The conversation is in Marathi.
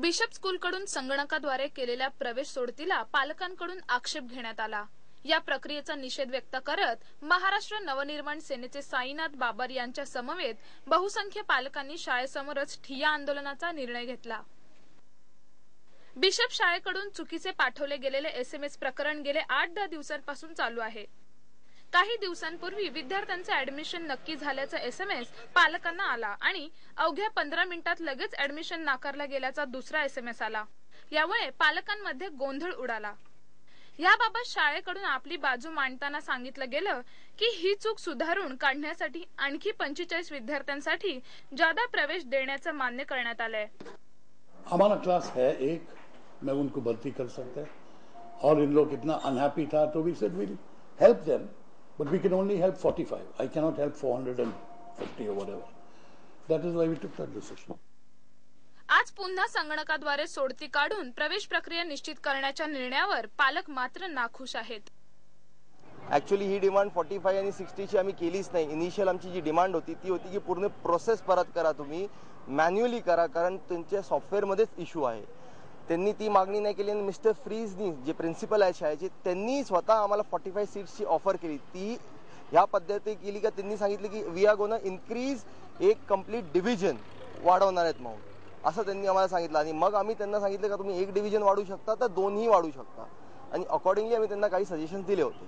बिशप स्कूलकडून संगणकाद्वारे केलेल्या प्रवेश सोडतीला पालकांकडून आक्षेप घेण्यात आला. या प्रक्रियेचा निषेध व्यक्त करत महाराष्ट्र नवनिर्माण सेनेचे साईनाथ बाबर यांच्या समवेत बहुसंख्य पालकांनी शाळेसमोरच ठिया आंदोलनाचा निर्णय घेतला. बिशप शाळेकडून चुकीचे पाठवले गेलेले एसएमएस प्रकरण गेले आठ दहा दिवसांपासून चालू आहे. काही दिवसांपूर्वी विद्यार्थ्यांचं ऍडमिशन नक्की झाल्याचा एसएमएस पालकांना आला आणि अवघ्या पंधरा मिनिटात लगेच ऍडमिशन नाकारला गेल्याचा दुसरा एसएमएस आला. यामुळे पालकांमध्ये गोंधळ उडाला. याबाबत शाळेकडून आपली बाजू मांडताना सांगितलं गेलं की ही चूक सुधारून काढण्यासाठी आणखी पंचेचाळीस विद्यार्थ्यांसाठी जादा प्रवेश देण्याचं मान्य करण्यात आलंय. हमारा क्लास है एक. मैं उनको भर्ती कर सकते और इन लोग इतना अनहैप्पी था तो we said will help them but we can only help 45 I can not help 450 और whatever that is why we took that decision आज पुन्हा संगणकाद्वारे सोडती काढून प्रवेश प्रक्रिया निश्चित करण्याच्या निर्णयावर पालक मात्र नाखुश आहेत. ऍक्च्युली ही डिमांड फोर्टी फाय आणि सिक्स्टीची आम्ही केलीच नाही. इनिशियल आमची जी डिमांड होती ती होती की पूर्ण प्रोसेस परत करा तुम्ही. मॅन्युअली करा कारण त्यांच्या सॉफ्टवेअरमध्येच इश्यू आहे. त्यांनी ती मागणी नाही केली आणि मिस्टर फ्रीजनी जे प्रिन्सिपल आहे शाळेचे त्यांनी स्वतः आम्हाला फॉर्टी फाय सीट्सची ऑफर केली. ती ह्या पद्धती केली का त्यांनी सांगितलं की वी आर गोन इन्क्रीज एक कंप्लीट डिव्हिजन वाढवणार आहेत मग असं त्यांनी आम्हाला सांगितलं आणि मग आम्ही त्यांना सांगितलं का तुम्ही एक डिव्हिजन वाढू शकता तर दोनही वाढू शकता. आणि अकॉर्डिंगली आम्ही त्यांना काही सजेशन दिले होते.